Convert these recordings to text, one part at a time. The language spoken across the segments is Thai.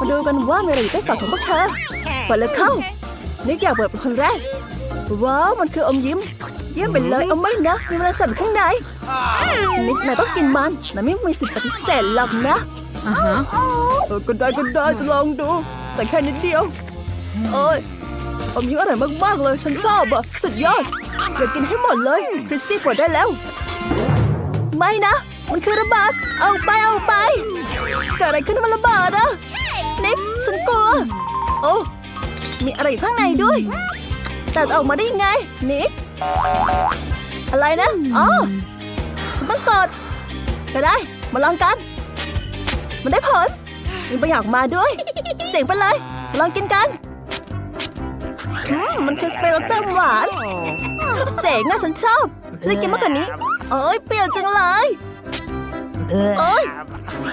มาดูกันว่ามีอะไรอยู่ใต้ฝาของพวกเธอเปิดเลยเข้านิกอยากเปิดเป็นคนแรก ว้าวมันคืออมยิ้ม เยี่ยมไปเลยเอาไม่นะ มีแมลงสาบอยู่ข้างในนิกนายต้องกินมันนายไม่มีสิทธิ์ปฏิเสธหรอกนะอ่าฮะเออก็ได้ก็ได้จะลองดู แต่แค่นิดเดียวเอ้ยอมยิ้มอร่อยมากๆเลยฉันชอบอะสุดยอดอยากกินให้หมดเลยคริสตี้ปวดได้แล้ว ไม่นะ มันคือระเบิดเอาไปเอาไป เกิดอะไรขึ้นมันระเบิดอะนิกฉันกลัว โอ้ มีอะไรอยู่ข้างในด้วย แต่จะออกมาได้ยังไง นิก อะไรนะ อ๋อ ฉันต้องกดก็ได้ มาลองกัน มันได้ผลมีประโยคมาด้วย เสียงไปเลย ลองกินกันอืมมันคือสเปรย์รสเปรี้ยวหวาน เจ๋งนะฉันชอบฉันจะกินมากกว่านี้ โอ้ยเปรี้ยวจังเลย โอ้ย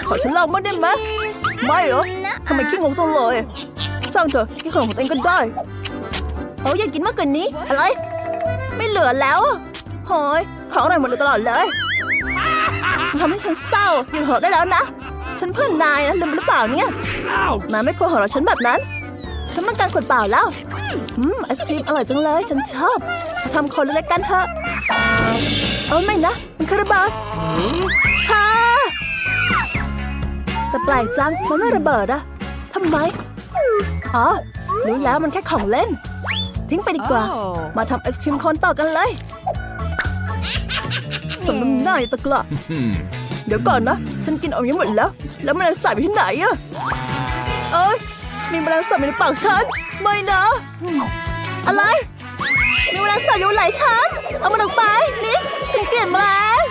ขอฉันลองบ้างได้ไหมไม่เหรอทำไมขี้งงจังเลยสร้างเถอะกินของของตัวเองก็ได้โอ้ยอยากกินมากกว่านี้ อะไร ไม่เหลือแล้วอะโหยของอร่อยหมดเลยตลอดเลยมันทำให้ฉันเศร้าหยุดหัวเราะได้แล้วนะ ฉันเพื่อนนายนะลืมหรือเปล่าเนี่ยนายไม่ควรหัวเราะฉันแบบนั้น ฉันต้องการขวดเปล่าแล้วอืมไอศครีมอร่อยจังเลย ฉันชอบมาทำคนเล็กๆกันเถอะเออไม่นะมันคือระเบิดฮ่า แต่แปลกจังมันไม่ระเบิดอะทำไมอ๋อรู้แล้วมันแค่ของเล่น ทิ้งไปดีกว่า มาทำไอศครีมโคนต่อกันเลยสมน้ำหน้าอย่าตะกละเดี๋ยวก่อนนะ ฉันกินอมยิ้มหมดแล้ว แล้วแมันสาบอยู่ที่ไหนอะเอ้ยมีแมลงสาบอยู่ในปากฉัน ไม่นะ อะไร มีแมลงสาบอยู่ไหลฉัน เอามันออกไปนิกฉันเกลียดแมลง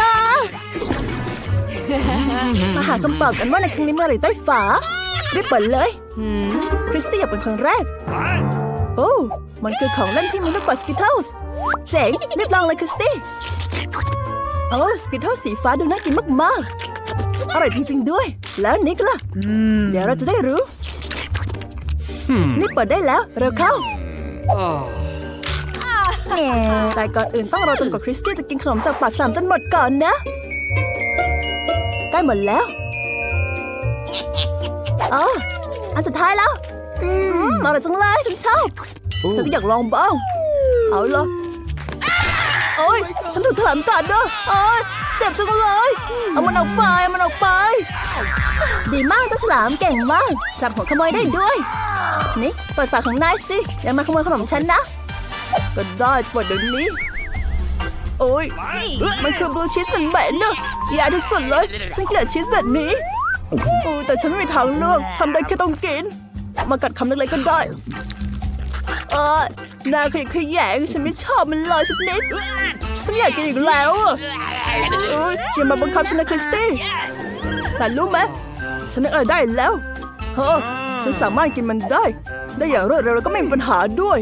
อ่า มาหาคำตอบกันว่าในครั้งนี้เมื่อไหรใต้ฝารีบเปิดเลยอืมคริสตี้อยากเป็นคนแรก โอ้มันคือของเล่นที่มีลูกบอลสกิทเทิลส์เจ๋งรีบลองเลยคริสตี้โอ้สกิทเทิลสีฟ้าดูน่ากินมากๆอร่อยจริงๆด้วย แล้วนิกล่ะอืมเดี๋ยวเราจะได้รู้รีบเปิดได้แล้ว เร็วเข้าแต่ก่อนอื่นต้องรอจนกว่าคริสตี้จะกินขนมจากปากฉลามจนหมดก่อนนะใกล้ หมดแล้วอ๋ออันสุดท้ายแล้ว อืมอร่อยจังเลยฉันชอบฉันก็อยากลองบ้าง เอาละโอ้ยฉันถูกฉลามกัดด้วยโอ้ยเจ็บจังเลย เอามันออกไปเอามันออกไป ดีมากเจ้าฉลามเก่งมาก จับหัวขโมยได้ด้วย นี่เปิดฝาของนายสิอย่ามาขโมยขนมฉันนะ ก็ได้จะเปิดเดี๋ยวนี้ โอ้ยมันคือบลูชีสมันเหม็นนะแย่ที่สุดเลยฉันเกลียดชีสแบบนี้โอ้ยแต่ฉันไม่มีทางเลือกทำได้แค่ต้องกิน มากัดคำเล็กๆก็ได้ เออนายขยะแขยงฉันไม่ชอบมันเลยสักนิด ฉันอยากกินอีกแล้วอะเอ้ยอย่ามาบังคับฉันนะคริสตี้แต่รู้ไหมฉันนึกอะไรได้แล้วเฮ้อ ฉันสามารถกินมันได้ ได้อย่างรวดเร็วแล้วก็ไม่มีปัญหาด้วย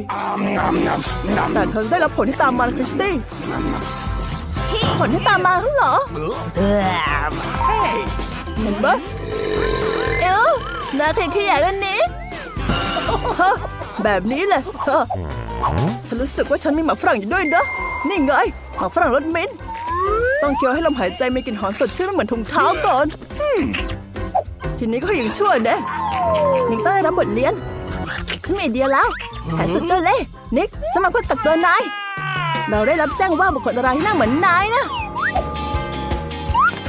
แต่เธอได้รับผลที่ตามมานะคริสตี้ผลที่ตามมาเหรอเห็นปะเอวนายขยะแขยงอันนี้ฮะแบบนี้เลยฮะฉันรู้สึกว่าฉันมีหมาฝรั่งอยู่ด้วยนะนี่ไงหมาฝรั่งรสมิ้นท์ต้องเคี้ยวให้ลมหายใจมีกลิ่นหอมสดชื่นไม่เหมือนถุงเท้าก่อนอืมทีนี้ก็ยังชั่วนะ นิกต้องได้รับบทเรียนฉันมีไอเดียแล้วแผนสุดเจ้าเล่ห์นิกฉันมาเพื่อตักเตือนนาย เราได้รับแจ้งว่าบุคคลอะไรที่หน้าเหมือนนายนะ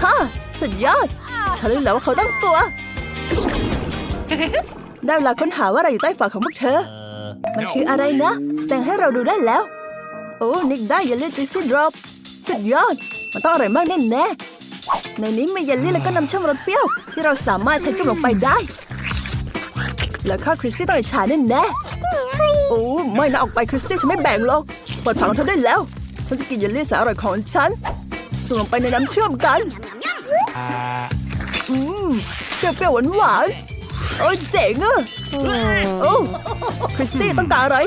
ฮ่าสุดยอดฉันรู้แล้วว่าเขาต้องกลัว ได้เวลาค้นหาว่าอะไรอยู่ใต้ฝาของพวกเธอ มันคืออะไรนะ แสดงให้เราดูได้แล้ว โอ้ นิกได้เยลลี่จิซี่ดรอปสุดยอด มันต้องอร่อยมากแน่แน่ในนี้มีเยลลี่แล้วก็น้ำช่อมรสเปรี้ยว ที่เราสามารถใช้จุ่มลงไปได้ แล้วข้าคริสตี้ต้องอิจฉาแน่แน่ๆโอ้ไม่นะออกไปคริสตี้ฉันไม่แบ่งหรอกเปิดฝาของเธอได้แล้ว ฉันจะกินเยลลี่แสนอร่อยของฉันจุ่มลงไปในน้ำเชื่อมกันอืมเปรี้ยวๆหวานๆโอ้ยเจ๋งอะโอ้คริสตี้ต้องการอะไร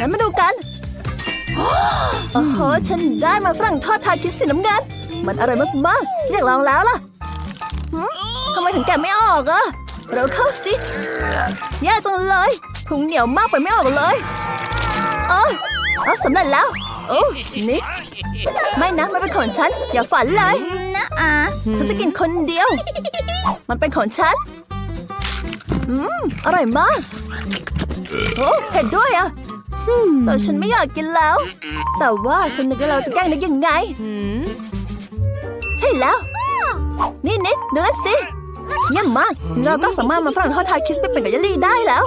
งั้นมาดูกันโอ้โหฉันได้มาฝรั่งทอดทาคิสสีน้ำเงินมันอร่อยมากๆฉันอยากลองแล้วล่ะหืมทำไมถึงแกะไม่ออกอะ เราเข้าสิแย่จังเลยถุงเหนียวมากไปไม่ออกเลยเออเอาสำเร็จแล้ว โอ้นิกไม่นะมันเป็นของฉัน อย่าฝันเลยนะอะฉันจะกินคนเดียว มันเป็นของฉัน อืม อร่อยมากโอ้เผ็ดด้วยอะแต่ฉันไม่อยากกินแล้ว แต่ว่าฉันนึกว่าเราจะแกล้งนึกยังไง ใช่แล้ว นี่นิกดูนั่นสิ เยี่ยมมาก เราก็สามารถมาฝรั่งทอดทายคิสไปเป็นกับเยลลี่ได้แล้ว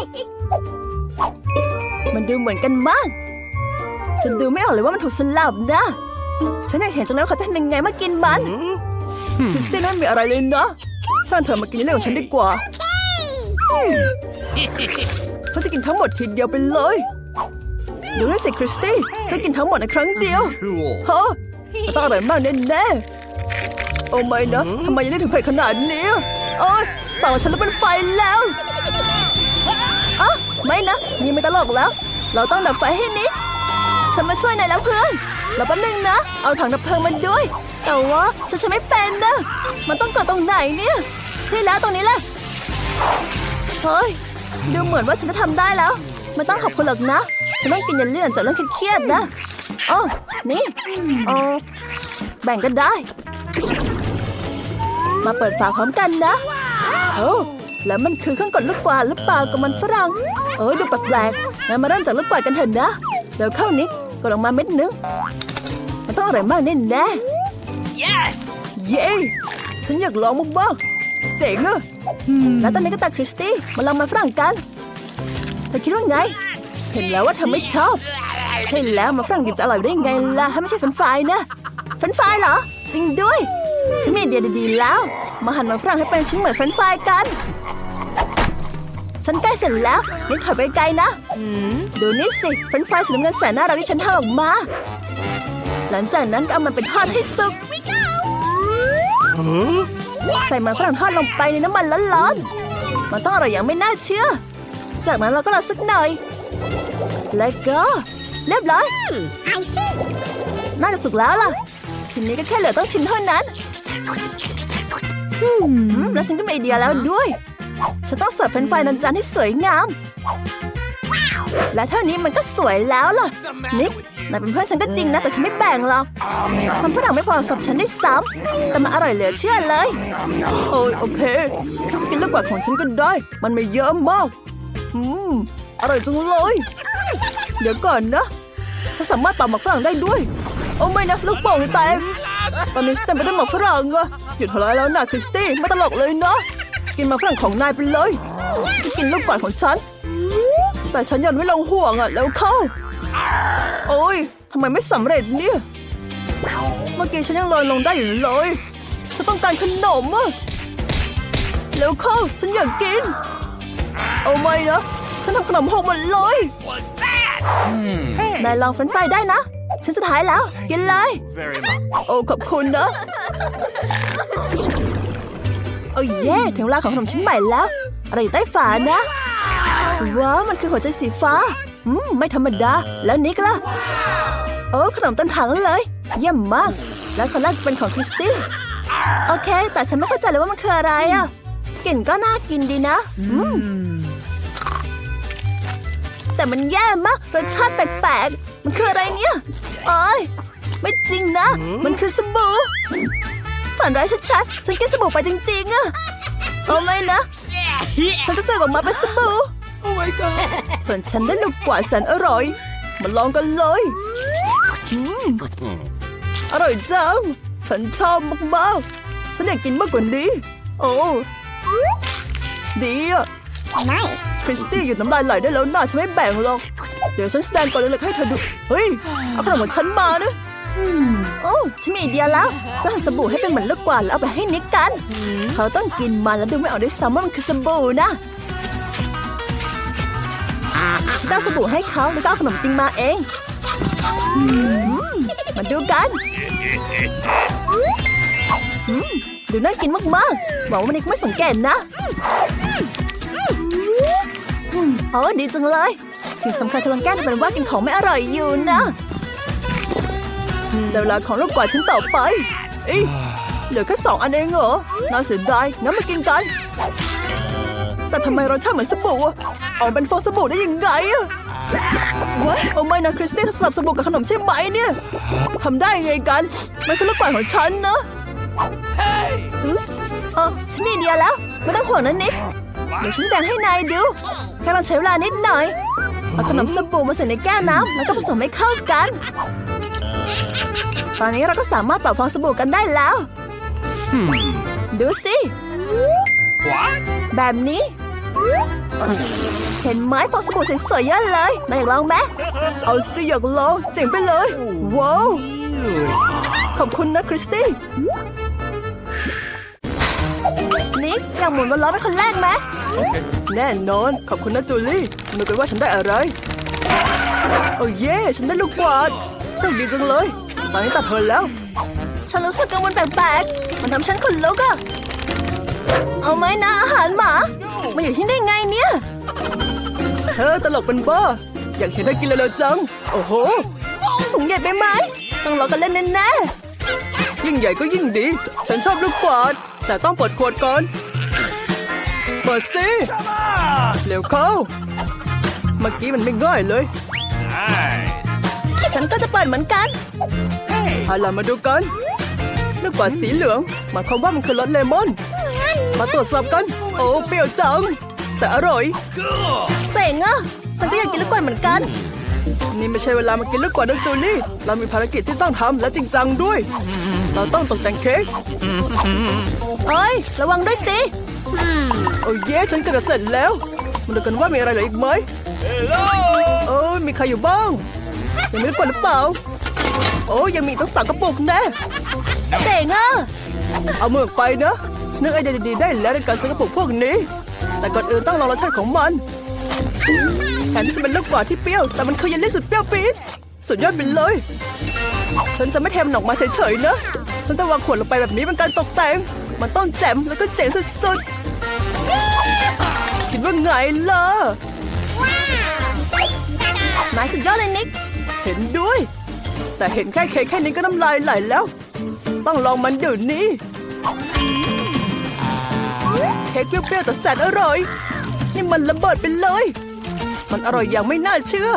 มันดูเหมือนกันมากฉันดูไม่ออกเลยว่ามันถูกสลับนะ ฉันอยากเห็นจังเลยว่าเขาจะทำยังไงเมื่อกินมันคริสตี้นั่นมีอะไรเลยนะช่างเธอมากินเรื่องของฉันดีกว่า ฉันจะกินทั้งหมดทีเดียวไปเลยดูนั่นสิคริสตี้ฉันกินทั้งหมดในครั้งเดียว Cool. ฮะต้องอร่อยมากแน่ๆโอ้ไม่นะทำไมยังได้ถึงเผ็ดขนาดนี้ โอ้ยปากของฉันแล้วเป็นไฟแล้วอะไม่นะ นี่ไม่ตลกแล้ว เราต้องดับไฟให้นิดฉันมาช่วยนายแล้วเพื่อนเราแป๊บนึงนะ เอาถังดับเพลิงมันด้วย แต่ว่าฉันใช้ไม่เป็นนะ มันต้องกดตรงไหนเนี่ย ใช่แล้วตรงนี้แหละ เฮ้ย ดูเหมือนว่าฉันจะทำได้แล้วไม่ต้องขอบคุณหรอกนะ ฉันต้องกินยาเลื่อนจากเรื่องเครียดๆนะอ๋อนี่อ๋อแบ่งกันได้ มาเปิดฝาพร้อมกันนะ โอ้ แล้วมันคือเครื่องกดลูกกวาดหรือเปล่ากับมันฝรั่งเอ้ยดูแปลกๆงั้นมาเริ่มจากลูกกวาดกันเถอะนะ เดี๋ยวเข้านิดกดออกมาเม็ดนึง มันต้องอร่อยมากแน่แน่ๆ Yes! เย้ฉันอยากลองมุกบ้างเจ๋งอะแล้วตอนนี้ก็ตาคริสตี้มาลองมาฝรั่งกันเธอคิดว่าไง เห็นแล้วว่าเธอไม่ชอบ ใช่แล้วมาฝรั่งดิบจะอร่อยได้ไงล่ะ ถ้าไม่ใช่เฟรนช์ฟรายนะเฟรนช์ฟรายเหรอ จริงด้วย ฉันมีไอเดียดีๆแล้ว มาหั่นมาฝรั่งให้เป็นชิ้นเหมือนเฟรนช์ฟรายกัน ฉันใกล้เสร็จแล้วนี่ถอยไปไกลนะดูนี่สิเฟรนช์ฟรายสีน้ำเงินแสนน่ารักที่ฉันทำออกมา หลังจากนั้นก็เอามันไปทอดให้สุกใส่มันฝรั่งทอดลงไปในน้ำมันร้อนๆมันต้องอร่อยอย่างไม่น่าเชื่อ จากนั้นเราก็รอสักหน่อย แล้วก็เรียบร้อย I see! น่าจะสุกแล้วล่ะทีนี้ก็แค่เหลือต้องชิมเท่านั้นอืม แล้วฉันก็มีไอเดียแล้วด้วย ฉันต้องเสิร์ฟเป็นไฟนันจานให้สวยงาม และเท่านี้มันก็สวยแล้วล่ะ นิกนายเป็นเพื่อนฉันก็จริงนะ แต่ฉันไม่แบ่งหรอกมันฝรั่งไม่พอสำหรับฉันได้ซ้ำแต่มันอร่อยเหลือเชื่อเลย โอ้ยโอเคฉันจะกินลูกกวาดของฉันก็ได้ มันไม่เยอะมาก อืม อร่อยจังเลย เดี๋ยวก่อนนะ ฉันสามารถเป่าหมากฝรั่งได้ด้วย โอ้ไม่นะ ลูกโป่งแตก ตอนนี้ฉันเต็มไปด้วยหมากฝรั่งอะหยุดทะเลาะแล้วนะคริสตี้ไม่ตลกเลยนะกินหมากฝรั่งของนายไปเลยจะกินลูกกวาดของฉัน แต่ฉันยังไม่ลงห่วงอะแล้วเข้า โอ้ยทำไมไม่สำเร็จเนี่ย เมื่อกี้ฉันยังลอยลงได้อยู่เลยฉันต้องการขนมอะแล้วเข้าฉันอยากกิน เอาไม่นะฉันทำขนมหกหมดเลย What's that? นายลองเฟรนช์ฟรายได้นะ ฉันจะท้ายแล้ว กินเลย Very much. โอ้ขอบคุณนะ โอ้เย่ถึงเวลาของขนมชิ้นใหม่แล้ว อะไรอยู่ใต้ฝานะ ว้าว มันคือหัวใจสีฟ้า อืม ไม่ธรรมดา แล้วนิกล่ะ โอ้ขนมต้นถังเลย เยี่ยมมาก แล้วคนแรกจะเป็นของคริสตี้โอเค แต่ฉันไม่เข้าใจเลยว่ามันคืออะไรอะกลิ่นก็น่ากินดีนะ อืม แต่มันแย่มากรสชาติแปลกๆ มันคืออะไรเนี่ย โอ้ยไม่จริงนะ มันคือสบู่ฝันร้ายชัดๆ ฉันกินสบู่ไปจริงๆอะโอ้ไม่นะ ฉันจะเสิร์ฟออกมาเป็นสบู่ Oh my god. ส่วนฉันได้ลูกกวาดแสนอร่อย มาลองกันเลยอืมอร่อยจัง ฉันชอบมากๆ ฉันอยากกินมากกว่านี้ โอ้ ดีอะ Nice! คริสตี้หยุดน้ำลายไหลได้แล้วนะฉันไม่แบ่งหรอก เดี๋ยวฉันแสดงก่อนเลยให้เธอดู เฮ้ย เอาขนมของฉันมานะโอ้ฉันมีไอเดียแล้ว จะหั่นสบู่ให้เป็นเหมือนลูกกวาดแล้วเอาไปให้นิกกัน เขาต้องกินมันแล้วดูไม่ออกด้วยซ้ำว่ามันคือสบู่นะฉันจะเอาสบู่ให้เขาแล้วก็เอาขนมจริงมาเองอืมมาดูกันอืมดูน่ากินมากๆหวังว่ามันนิกไม่สังเกตนะโอ้ดีจังเลย สิ่งสำคัญคือต้องแก้เป็นว่ากินของไม่อร่อยอยู่นะเดี๋ยวเวลาของลูกกวาดฉันต่อไปเอ้ยเหลือแค่สองอันเองเหรอน่าเสียดายงั้นมากินกัน แต่ทำไมรสชาติเหมือนสบู่อะออกเป็นฟองสบู่ได้ยังไงอะโอ้ไม่นะคริสตี้เธอสลับสบู่กับขนมใช่ไหมเนี่ยทำได้ยังไงกัน มันคือลูกกวาดของฉันนะ Hey! เออฉันมีไอเดียแล้ว ไม่ต้องห่วงนะนิกเดี๋ยวฉันแบ่งให้นายดูแค่ต้องใช้เวลานิดหน่อย เอาขนมสบู่มาใส่ในแก้วน้ำแล้วก็ผสมให้เข้ากัน ตอนนี้เราก็สามารถเป่าฟองสบู่กันได้แล้ว ดูสิ What? แบบนี้ เห็นไหมฟองสบู่สวยๆเยอะเลยนายอยากลองไหมเอาสิอยากลองเจ๋งไปเลย ว้าว ขอบคุณนะคริสตี้ นิกอยากหมุนวนล้อเป็นคนแรกไหมแน่นอน ขอบคุณนะจูลี่นึกกันว่าฉันได้อะไร โอ้เย่ฉันได้ลูกกวาดโชคดีจังเลย ตอนนี้ตัดเธอแล้ว ฉันรู้สึกกังวลแปลกๆ มันทำฉันขนลุกอะเอาไหมนะอาหารหมา มาอยู่ที่นี่ไงเนี่ย เธอตลกเป็นบ้า อยากเห็นเธอกินเร็วๆจัง โอ้โหถุงใหญ่ไปไหม ต้องรอกันเล่นแน่ๆยิ่งใหญ่ก็ยิ่งดี ฉันชอบลูกกวาด แต่ต้องเปิดขวดก่อน เปิดสิเร็วเข้า เมื่อกี้มันไม่ง่ายเลย Nice. ฉันก็จะเปิดเหมือนกัน Hey. เอาล่ะมาดูกันลูกกวาดสีเหลืองหมายความว่ามันคือรสเลมอน มาตรวจสอบกัน โอ้เปรี้ยวจัง แต่อร่อย Cool. เจ๋งอะฉันก็อยากกินลูกกวาดเหมืมือนกัน นี่ไม่ใช่เวลามากินลูกกวาดนะจูลี่ เรามีภารกิจที่ต้องทำและจริงจังด้วย เราต้องตกแต่งเค้กเอ้ย ระวังด้วยสิ โอ้เย้ฉันเกือบจะเสร็จแล้ว มาดูกันว่ามีอะไรเหลืออีกไหม Hello. โอ้ยมีใครอยู่บ้าง ยังไม่ได้เปิดหรือเปล่า โอ้ยยังมีอีกต้องสั่งกระปุกแน่เจ๋งอะ เอามือออกไปนะฉันนึกไอเดียดีๆได้แล้วในการซื้อกระปุกพวกนี้ แต่ก่อนอื่นต้องลองรสชาติของมันแทนที่จะเป็นลูกกวาดที่เปรี้ยว แต่มันคือเยลลี่สุดเปรี้ยวปี๊ดสุดยอดไปเลย ฉันจะไม่เทมันออกมาเฉยๆนะ ฉันจะวางขวดลงไปแบบนี้เป็นการตกแต่ง มันต้องแจ่มแล้วก็เจ๋งสุดๆ คิดว่าไงล่ะ นายสุดยอดเลยนิก เห็นด้วย แต่เห็นแค่เค้กแค่นี้ก็น้ำลายไหลแล้ว ต้องลองมันเดี๋ยวนี้ เค้กเปรี้ยวๆแต่แสนอร่อย นี่มันระเบิดไปเลย มันอร่อยอย่างไม่น่าเชื่อ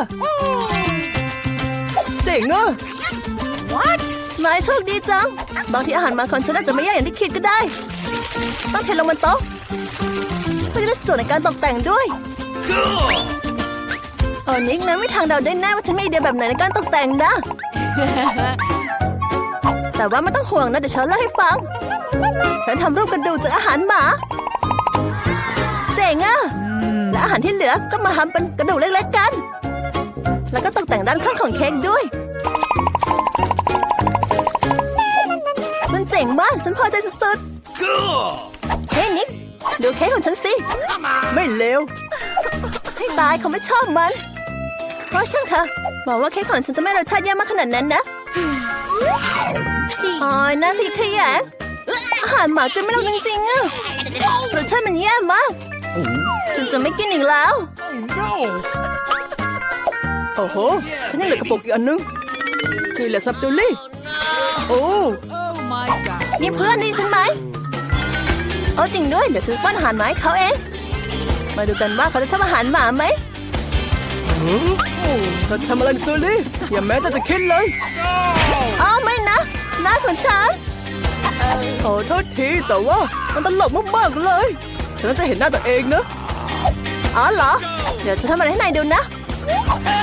เจ๋งอะ What นายโชคดีจัง บางทีอาหารมาคอนฉันอาจจะไม่แย่อย่างที่คิดก็ได้ ต้องเทลงบนโต๊ะ เพื่อจะได้ส่วนในการตกแต่งด้วย Cool. เออนิกนะไม่ทางเดาได้แน่ว่าฉันมีไอเดียแบบไหนในการตกแต่งนะ แต่ว่าไม่ต้องห่วงนะเดี๋ยวฉันเล่าให้ฟังฉันทำรูปกระดูกจากอาหารหมาเจ๋งอะและอาหารที่เหลือก็มาทำเป็นกระดูกเล็กๆกัน แล้วก็ตกแต่งด้านข้างของเค้กด้วยมันเจ๋งมากฉันพอใจสุด Cool. ๆเฮ้ยนิก ดูเค้กของฉันสิ ไม่เลว ให้ตายเขาไม่ชอบมัน เพราะช่างเถอะบอกว่าเค้กของฉันจะไม่รสชาติแย่มากขนาดนั้นนะอ๋อยน่าทีขยงอาหารหมากินไม่ลงจริงๆอะรสชาติมันแย่มาก ฉันจะไม่กินอีกแล้ว No. โอ้โห ฉันยังเหลือกระปุกอีกอันนึงนี่แหละซับจูลี่ โอ้ Oh my god. นี่เพื่อนได้ยินฉันไหม โอ้จริงด้วย เดี๋ยวฉันป้อนอาหารหมาให้เขาเอง มาดูกันว่าเขาจะชอบอาหารหมาไหมเธอทำอะไรจูลี่อย่าแม้แต่จะคิดเลยอ้าวไม่นะน้าของฉันขอโทษทีแต่ว่ามันตลกมากๆเลยฉันน่าจะเห็นหน้าตัวเองนะอ๋อเหรอ เดี๋ยวฉันทำอะไรให้นายดูนะ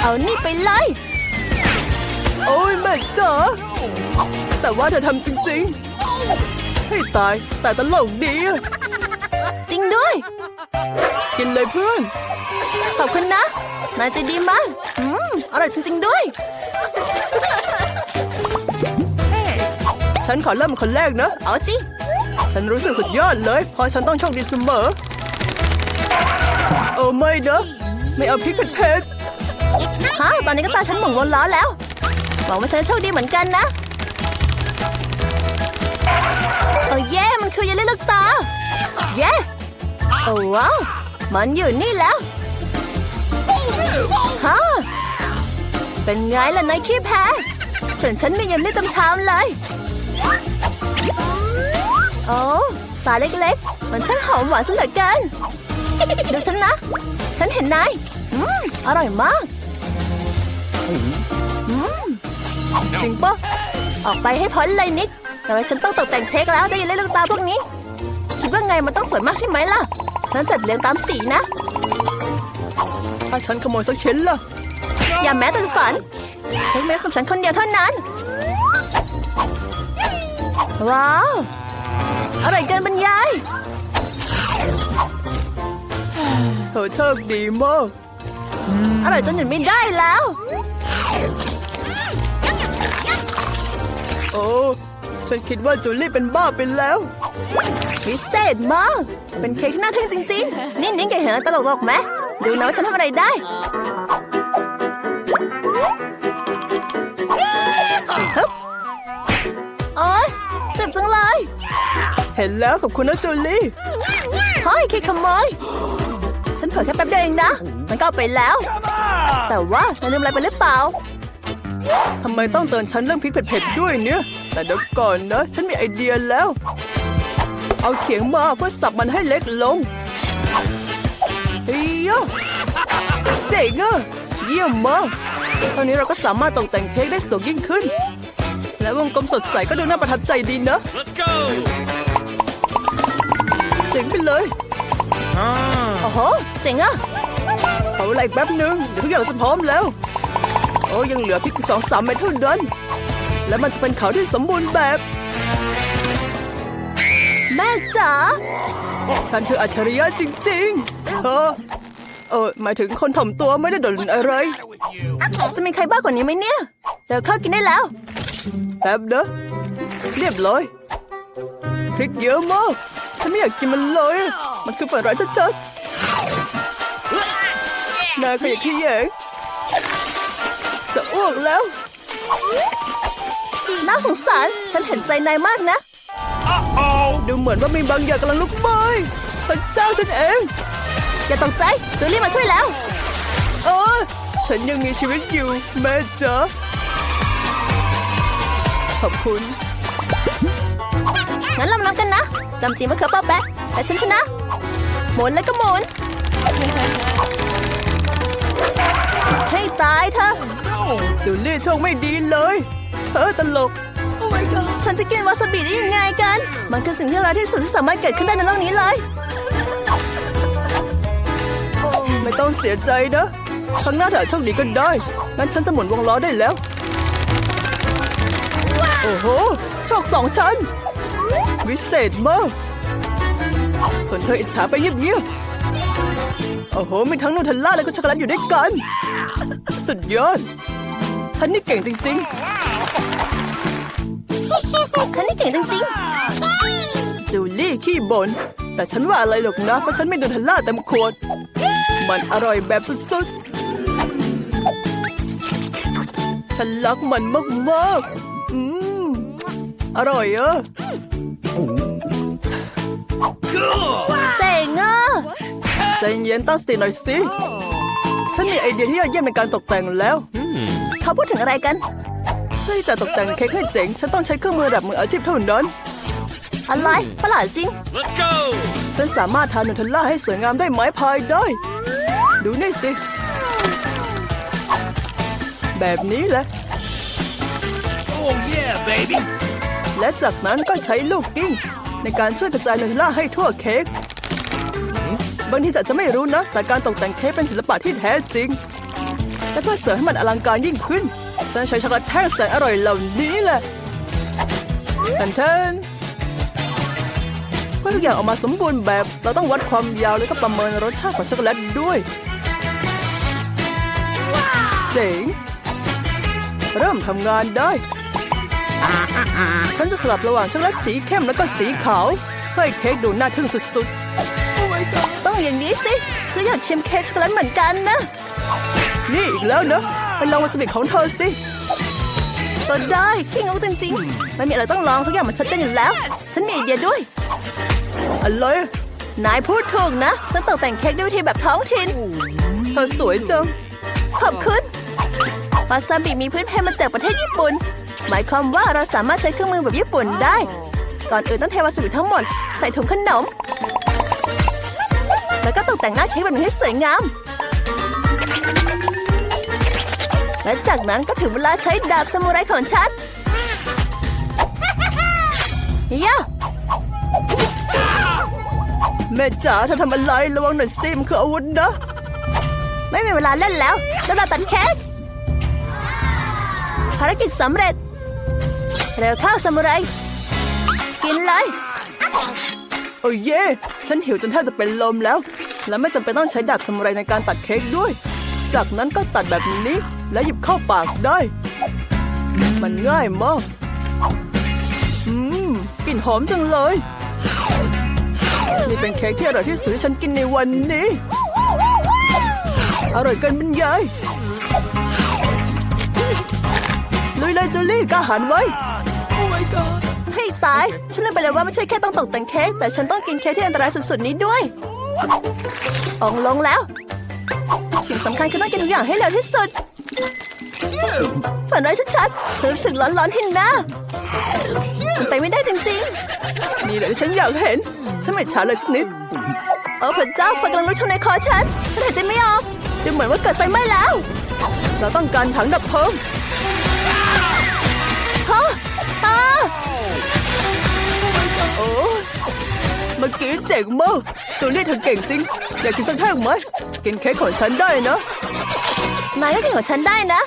เอานี่ไปเลย โอ้ยแม่จ๋าแต่ว่าเธอทำจริง ๆ ให้ตาย แต่ตลกดีอะจริงด้วย กินเลยเพื่อน ขอบคุณนะ นายใจดีมากอืมอร่อยจริงๆด้วย ฉันขอเริ่มเป็นคนแรกนะ เอาสิ ฉันรู้สึกสุดยอดเลย เพราะฉันต้องโชคดีเสมอ โอ้ไม่นะไม่เอาพริกเผ็ดๆฮะตอนนี้ก็ตาฉันหมุนวนล้อแล้วหวังว่าเธอโชคดีเหมือนกันนะ อ้เย่มันคือเยลลี่ลูกตา เย่โอ้ว้าวมันอยู่นี่แล้วฮะเป็นไงล่ะนายขี้แพ้ส่วนฉันมีเยลลี่ต็มชามเลย โอ้ปลาเล็กๆ มันช่างหอมหวานซะเหลือเกินดูฉันนะ ฉันเห็นนายอืมอร่อยมากอืมจริงปะออกไปให้พ้นเลยนิก แต่ว่าฉันต้องตกแต่งเค้กแล้วได้ยินเล่นลูกตาพวกนี้ คิดว่าไงมันต้องสวยมากใช่ไหมล่ะ ฉันจัดเรียงตามสีนะ ถ้าฉันขโมยสักชิ้นล่ะ อย่าแม้แต่ฝันเค้กเม็ดสำหรับฉันคนเดียวเท่านั้น ว้าว อร่อยเกินบรรยาย เธอโชคดีมาก อร่อยจนหยุดไม่ได้แล้ว ฉันคิดว่าจูลี่เป็นบ้าไปแล้วพิเศษมาก เป็นเค้กที่น่าทึ่งจริง ๆ นี่นิ้งแกเห็นอะไรตลกๆไหมดูนะว่าฉันทำอะไรได้ฮึบโอ๊ยเจ็บจังเลย เห็นแล้วขอบคุณนะจูลี่เฮ้ยเค้กขโมยฉันเผลอแค่แป๊บเดียวเองนะ มันก็เอาไปแล้ว แต่ว่านายลืมอะไรไปหรือเปล่า ทำไมต้องเตือนฉันเรื่องพริกเผ็ดๆด้วยเนี่ย แต่เดี๋ยวก่อนนะ ฉันมีไอเดียแล้ว เอาเขียงมาเพื่อสับมันให้เล็กลงเฮียเจ๋งอะเยี่ยมมากตอนนี้เราก็สามารถตกแต่งเค้กได้สะดวกยิ่งขึ้น และวงกลมสดใสก็ดูน่าประทับใจดีนะ Let's go. เจ๋งไปเลยโอ้โหเจ๋งอะเอาอะไรอีกแป๊บนึงเดี๋ยวทุกอย่างจะพร้อมแล้วโอ้ยังเหลือพริกอีกสองสามเม็ดเท่านั้น แล้วมันจะเป็นขาวที่สมบูรณ์แบบ แม่จ๋า ฉันคืออัจฉริยะจริงๆเออเออหมายถึงคนถ่อมตัวไม่ได้โดดอะไรจะมีใครบ้ากว่านี้ไหมเนี่ย เดี๋ยวเข้ากินได้แล้ว แป๊บเด้อเรียบร้อยพริกเยอะมาก ฉันไม่อยากกินมันเลย มันคือฝันร้ายชัดๆนายขยักขยง จะอ้วกแล้ว น่าสงสาร ฉันเห็นใจนายมากนะ Uh-oh. ดูเหมือนว่ามีบางอย่างกำลังลุกไหม้พระเจ้าฉันเอง อย่าตกใจจูลี่มาช่วยแล้ว เออ ฉันยังมีชีวิตอยู่ แม่จ๋าขอบคุณ งั้นเรานับกันนะ จำจีมะเขือเปาะแปะแต่ฉันชนะ หมุนแล้วก็หมุน ให้ตายเถอะ จูลี่โชคไม่ดีเลยเธอตลก ฉันจะกินวาซาบิได้ยังไงกัน มันคือสิ่งที่ร้ายที่สุดที่สามารถเกิดขึ้นได้ในโลกนี้เลย ไม่ต้องเสียใจนะครั้งหน้าเถอะโชคดีก็ได้ งั้นฉันจะหมุนวงล้อได้แล้ว โอ้โห โชคสองชั้น วิเศษมาก ส่วนเธออิจฉาไปเงียบๆ โอ้โห มีทั้งนูเทลล่าและก็ช็อกโกแลตอยู่ด้วยกัน สุดยอด ฉันนี่เก่งจริงฉันนี่เก่งจริงๆ จูลี่ขี้บน่นแต่ฉันว่าอะไรหรอกนะ เพราะฉันไม่นูเทลล่าเต็มขวด มันอร่อยแบบสุด ๆ ฉันรักมันมากๆ อืม อร่อยเอะ Good. ๆเจ๋งอะ ใจเย็นตั้งสติหน่อยสิฉันมีไอเดียที่ยอดเยี่ยมในการตกแต่งแล้วเขาพูดถึงอะไรกัน เพื่อที่จะตกแต่งเค้กให้เจ๋ง ฉันต้องใช้เครื่องมือระดับมืออาชีพเท่านั้นอะไรประหลาดจริง Let's go. ฉันสามารถทานนูเทลล่าให้สวยงามได้ไม้พายได้ ดูนี่สิ แบบนี้แหละ Oh yeah, baby. และจากนั้นก็ใช้ลูกกิ้ง ในการช่วยกระจายนูเทลล่าให้ทั่วเค้ก บางทีอาจจะไม่รู้นะ แต่การตกแต่งเค้กเป็นศิลปะที่แท้จริง และเพื่อเสริมให้มันอลังการยิ่งขึ้นฉันใช้ช็อกโกแลตแท่งแสนอร่อยเหล่านี้แหละแทนเทนเพื่อทุกอย่างออกมาสมบูรณ์แบบ เราต้องวัดความยาวและก็ประเมินรสชาติของช็อกโกแลตด้วย เจ๋ง เริ่มทำงานได้ ฉันจะสลับระหว่างช็อกโกแลตสีเข้มและก็สีขาวเพื่อให้เค้กดูน่าทึ่งสุดต้อง อย่างนี้สิฉันอยากชิมเค้กช็อกโกแลตเหมือนกันนะ นี่อีกแล้วนะไปลองวาซาบิของเธอสิก็ได้ขี้งกจริงๆไม่มีอะไรต้องลองทุกอย่างมันชัดเจนอยู่แล้ว ฉันมีไอเดียด้วยอะไรนายพูดถูกนะฉันตกแต่งเค้กด้วยวิธีแบบท้องถิ่นเธอสวยจังขอบคุณวาซาบิมีพื้นเพมาจากประเทศญี่ปุ่น หมายความว่าเราสามารถใช้เครื่องมือแบบญี่ปุ่นได้ ก่อนอื่นต้องเทวาซาบิทั้งหมด ใส่ถุงขนม แล้วก็ตกแต่งหน้าเค้กแบบนี้ให้สวยงาม และจากนั้นก็ถึงเวลาใช้ดาบซามูไรของฉันเฮียแม่จ๋าเธอทำอะไรระวังหน่อยสิมคืออาวุธนะ ไม่มีเวลาเล่นแล้วเจ้าดาตัดเค้กภารกิจสำเร็จ เร็วเข้าซามูไร กินเลย โอ้เย่ฉันหิวจนแทบจะเป็นลมแล้ว และไม่จำเป็นต้องใช้ดาบสมุไรในการตัดเค้กด้วย จากนั้นก็ตัดแบบนี้และหยิบเข้าปากได้ มันง่ายมากอืมกลิ่นหอมจังเลย นี่เป็นเค้กที่อร่อยที่สุดที่ฉันกินในวันนี้ อร่อยเกินบรรยายลุยเลยจูลี่กล้าหันไว้ ให้ตาย ฉันลืมไปเลยว่าไม่ใช่แค่ต้องตกแต่งเค้กแต่ฉันต้องกินเค้กที่อันตรายสุดๆนี้ด้วยองลงแล้ว สิ่งสำคัญคือต้องกินทุกอย่างให้เร็วที่สุดฝันร้ายชัดๆฉันรู้สึกร้อนๆที่หน้ามันไปไม่ได้จริงๆ นี่แหละที่ฉันอยากเห็น ฉันไม่ช้าเลยสักนิดโอ้พระเจ้าไฟกำลังลุกช่องในคอฉันฉันหายใจไม่ออกดูเหมือนว่าเกิดไฟไหม้แล้ว เราต้องการถังดับเพลิง มื่อกี้เจ๋งมากตัวเล่เธอเก่งจริง อยากกินสักแท่งไหม กินเค้กของฉันได้นะนายก็กินของฉันได้นะ